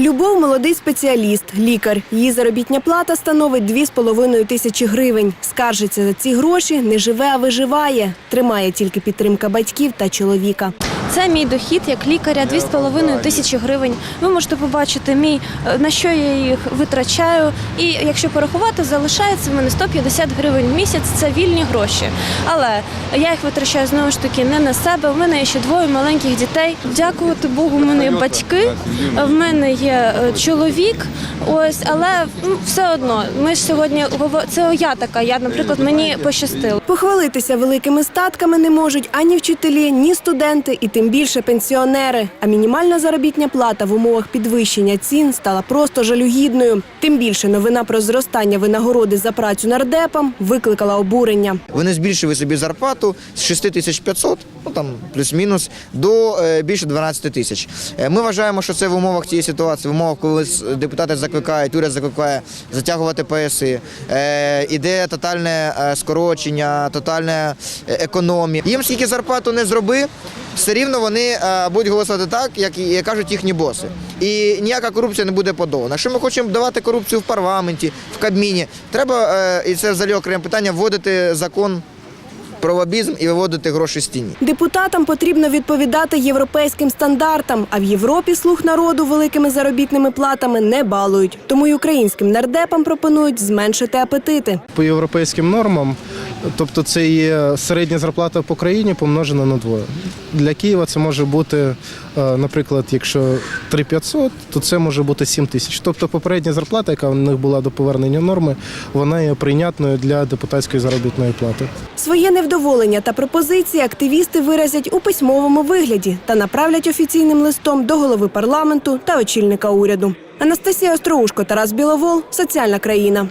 Любов молодий спеціаліст, лікар. Її заробітня плата становить 2,5 тисячі гривень. Скаржиться за ці гроші, не живе, а виживає. Тримає тільки підтримка батьків та чоловіка. Це мій дохід як лікаря 2,5 тисячі гривень. Ви можете побачити мій е, на що я їх витрачаю. І якщо порахувати, залишається в мене 150 гривень в місяць. Це вільні гроші. Але я їх витрачаю знову ж таки не на себе. У мене є ще двоє маленьких дітей. Дякувати Богу, в мене є батьки. В мене є е, чоловік. Ось, але ну, все одно. Ми ж сьогодні це я така. Я, наприклад, мені пощастило. Похвалитися великими статками не можуть ані вчителі, ні студенти, і тим більше пенсіонери. А мінімальна заробітня плата в умовах підвищення цін стала просто жалюгідною. Тим більше новина про зростання винагороди за працю нардепам викликала обурення. Вони збільшили собі зарплату з 6500, ну там плюс-мінус, до е, більше 12 тисяч. Е, Ми вважаємо, що це в умовах цієї ситуації, в умовах, коли депутати закликають, уряд закликає затягувати пояси, е, іде тотальне скорочення, тотальна економія. Їм скільки зарплату не зроби, все рівно вони е, будуть голосувати так, як, і- кажуть їхні боси. І ніяка корупція не буде подолана. Якщо ми хочемо давати корупцію в парламенті, в Кабміні, треба, е, і це взагалі окреме питання, вводити закон про лобізм і виводити гроші з тіні. Депутатам потрібно відповідати європейським стандартам, а в Європі слух народу великими заробітними платами не балують. Тому й українським нардепам пропонують зменшити апетити. по європейським нормам, тобто це є середня зарплата по країні помножена на двоє. Для Києва це може бути, е, наприклад, якщо 3500, то це може бути 7 тисяч. Тобто попередня зарплата, яка в них була до повернення норми, вона є прийнятною для депутатської заробітної плати. Своє невдоволення та пропозиції активісти виразять у письмовому вигляді та направлять офіційним листом до голови парламенту та очільника уряду. Анастасія Остроушко, Тарас Біловол, соціальна країна.